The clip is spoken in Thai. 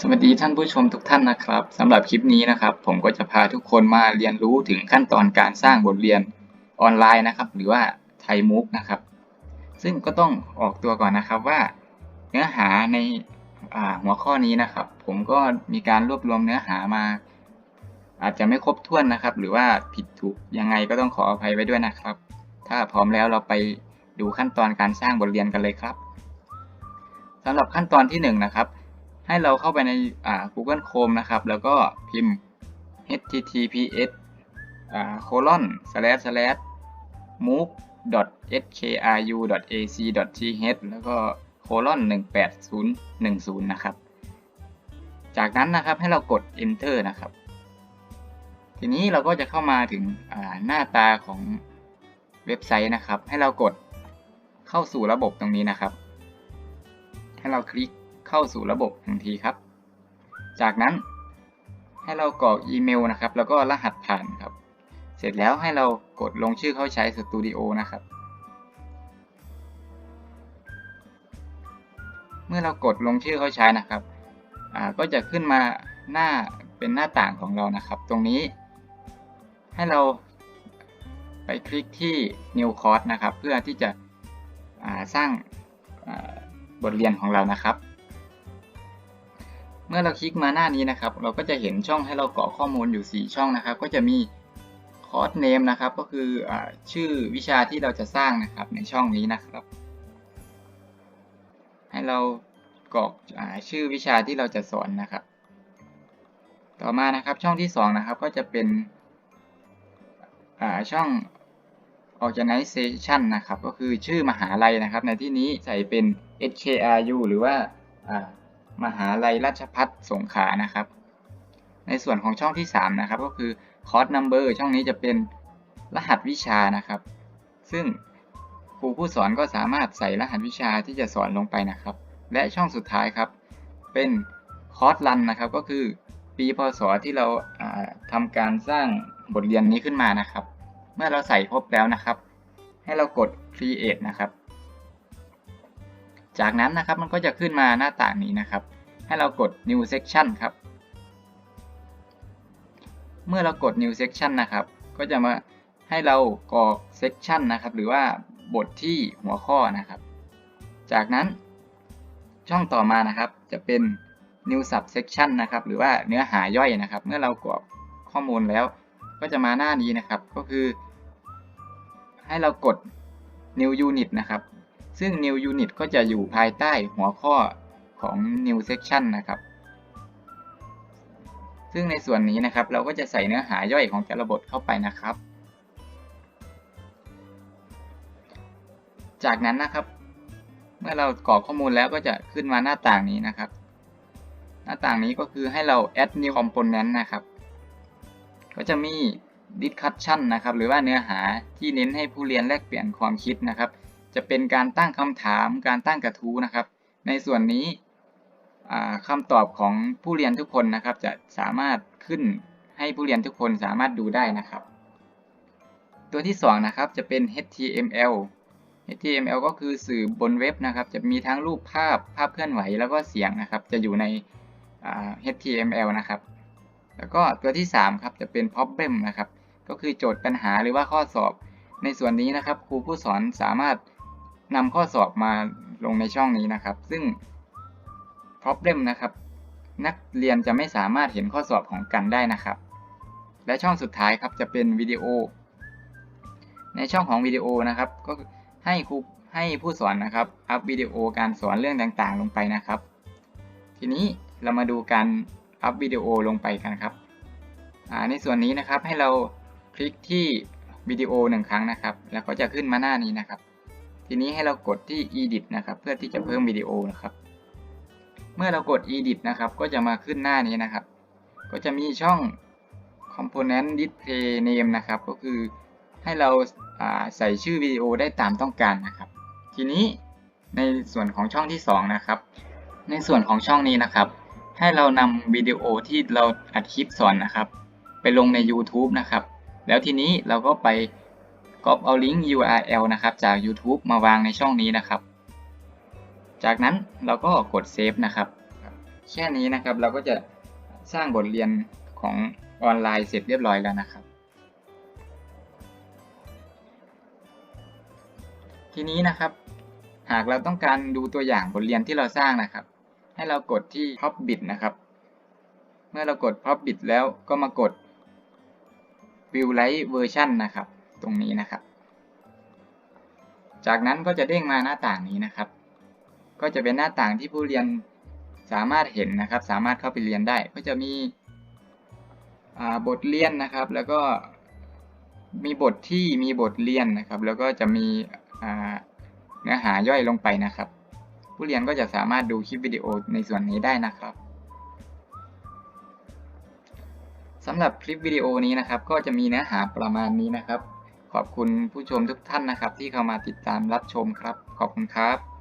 สวัสดีท่านผู้ชมทุกท่านนะครับสำหรับคลิปนี้นะครับ ผมก็จะพาทุกคนมาเรียนรู้ถึงขั้นตอนการสร้างบทเรียนออนไลน์นะครับ หรือว่าไทยมุกนะครับ ซึ่งก็ต้องออกตัวก่อนนะครับว่า เนื้อหาในาหัวข้อนี้นะครับ ผมก็มีการรวบรวมเนื้อหามา อาจจะไม่ครบถ้วนนะครับ หรือว่าผิดถูกยังไงก็ต้องขออภัยไว้ด้วยนะครับ ถ้าพร้อมแล้วเราไปดูขั้นตอนการสร้างบทเรียนกันเลยครับสำหรับขั้นตอนที่หนึ่งนะครับ ให้เราเข้าไปในอ่า Google Chrome นะครับ แล้วก็พิมพ์ https อ่า colon slash slash move skru ac th แล้วก็ colon 18010 นะครับ จากนั้นนะครับให้เรากด enter นะครับ ทีนี้เราก็จะเข้ามาถึงอ่าหน้าตาของเว็บไซต์นะครับ ให้เรากดเข้าสู่ระบบตรงนี้นะครับ ให้เราคลิก เข้าสู่ระบบทันทีครับ จากนั้นให้เรากรอกอีเมลนะครับ แล้วก็รหัสผ่านครับ เสร็จแล้วให้เรากดลงชื่อเข้าใช้สตูดิโอนะครับ เมื่อเรากดลงชื่อเข้าใช้นะครับอ่าก็จะขึ้นมาหน้าเป็นหน้าต่างของเรานะครับ ตรงนี้ ให้เราไปคลิกที่ New Course นะครับ เพื่อที่จะอ่าสร้างบทเรียนของเรานะครับ เมื่อเราคลิกมาหน้านี้นะครับ เราก็จะเห็นช่องให้เรากรอกข้อมูลอยู่ 4 ช่องนะครับ ก็จะมีคอร์สเนมนะครับ ก็คืออชื่อวิชาที่เราจะสร้างนะครับในช่องนี้นะครับ ให้เรากรอกอชื่อวิชาที่เราจะสอนนะครับ ต่อมานะครับช่องที่ 2 นะครับ ก็จะเป็นช่อง organization นะครับ ก็คือชื่อมหาลัยนะครับ ในที่นี้ใส่เป็น SKRU หรือว่า มหาลัยราชพัฒสงขลานะครับ ในส่วนของช่องที่ 3 นะครับ ก็คือ course number ช่องนี้จะเป็นรหัสวิชานะครับ ซึ่งครูผู้สอนก็สามารถใส่รหัสวิชาที่จะสอนลงไปนะครับ และช่องสุดท้ายครับ เป็นคอร์สรันนะครับ ก็คือปีพศที่เราทำการสร้างบทเรียนนี้ขึ้นมานะครับ เมื่อเราใส่ครบแล้วนะครับ ให้เรากด create นะครับ จากนั้นนะครับมันก็จะขึ้นมาหน้าต่างนี้นะครับ ให้เรากด new section ครับ เมื่อเรากด new section นะครับ ก็จะมาให้เรากรอก section นะครับ หรือว่าบทที่หัวข้อนะครับ จากนั้นช่องต่อมานะครับ จะเป็น new subsection นะครับ หรือว่าเนื้อหาย่อยนะครับ เมื่อเรากรอกข้อมูลแล้ว ก็จะมาหน้านี้นะครับ ก็คือ ให้เรากด new unit นะครับ ซึ่ง new unit ก็จะอยู่ภายใต้หัวข้อของ new section นะครับ ซึ่งในส่วนนี้นะครับเราก็จะใส่เนื้อหาย่อยของแต่ละบทเข้าไปนะครับ จากนั้นนะครับ เมื่อเรากรอกข้อมูลแล้วก็จะขึ้นมาหน้าต่างนี้นะครับ หน้าต่างนี้ก็คือให้เรา add new component นะครับ ก็จะมี discussion นะครับ หรือว่าเนื้อหาที่เน้นให้ผู้เรียนแลกเปลี่ยนความคิดนะครับ จะเป็นการตั้งคำถามการตั้งกระทู้นะครับ ในส่วนนี้คำตอบของผู้เรียนทุกคนนะครับ จะสามารถขึ้นให้ผู้เรียนทุกคนสามารถดูได้นะครับ ตัวที่2นะครับจะเป็น HTML HTML ก็คือสื่อบนเว็บนะครับ จะมีทั้งรูปภาพภาพเคลื่อนไหวแล้วก็เสียงนะครับ จะอยู่ใน HTML นะครับ แล้วก็ตัวที่3ครับจะเป็น problem นะครับ ก็คือโจทย์ปัญหาหรือว่าข้อสอบ ในส่วนนี้นะครับ ครูผู้สอนสามารถ นำข้อสอบมาลงในช่องนี้นะครับ ซึ่ง problem นะครับ นักเรียนจะไม่สามารถเห็นข้อสอบของกันได้นะครับ และช่องสุดท้ายครับจะเป็นวิดีโอ ในช่องของวิดีโอนะครับ ก็ให้ครูให้ผู้สอนนะครับอัพวิดีโอการสอนเรื่องต่างๆ ลงไปนะครับ ทีนี้เรามาดูการอัพวิดีโอลงไปกันครับในส่วนนี้นะครับให้เราคลิกที่วิดีโอหนึ่งครั้งนะครับ แล้วก็จะขึ้นมาหน้านี้นะครับ ทีนี้ให้เรากดที่ edit นะครับเพื่อที่จะเพิ่มวิดีโอนะครับ เมื่อเรากด edit นะครับ ก็จะมาขึ้นหน้านี้นะครับ ก็จะมีช่อง component display name นะครับ ก็คือให้เราใส่ชื่อวิดีโอได้ตามต้องการนะครับ ทีนี้ในส่วนของช่องที่ 2 นะครับ ในส่วนของช่องนี้นะครับ ให้เรานำวิดีโอที่เราอัดคลิปสอนนะครับ ไปลงใน YouTube นะครับ แล้วทีนี้เราก็ไป ก๊อปเอาลิงก์ URL นะครับจาก YouTube มาวางในช่องนี้นะครับ จากนั้นเราก็กดเซฟนะครับแค่นี้นะครับเราก็จะสร้างบทเรียนของออนไลน์เสร็จเรียบร้อยแล้วนะครับ ทีนี้นะครับ หากเราต้องการดูตัวอย่างบทเรียนที่เราสร้างนะครับ ให้เรากดที่ Popbit นะครับ เมื่อเรากด Popbit แล้วก็มากด View Light Version นะครับ รงนี้นะครับ จากนั้นก็จะเด้งมาหน้าต่างนี้นะครับ ก็จะเป็นหน้าต่างที่ผู้เรียนสามารถเห็นนะครับ สามารถเข้าไปเรียนได้ ก็จะมีบทเรียนนะครับ แล้วก็มีบทที่มีบทเรียนนะครับ แล้วก็จะมีเนื้อหาย่อยลงไปนะครับ ผู้เรียนก็จะสามารถดูคลิปวิดีโอในส่วนนี้ได้นะครับสำหรับคลิปวิดีโอนี้นะครับ ก็จะมีเนื้อหาประมาณนี้นะครับ ขอบคุณผู้ชมทุกท่านนะครับ ที่เข้ามาติดตามรับชมครับ ขอบคุณครับ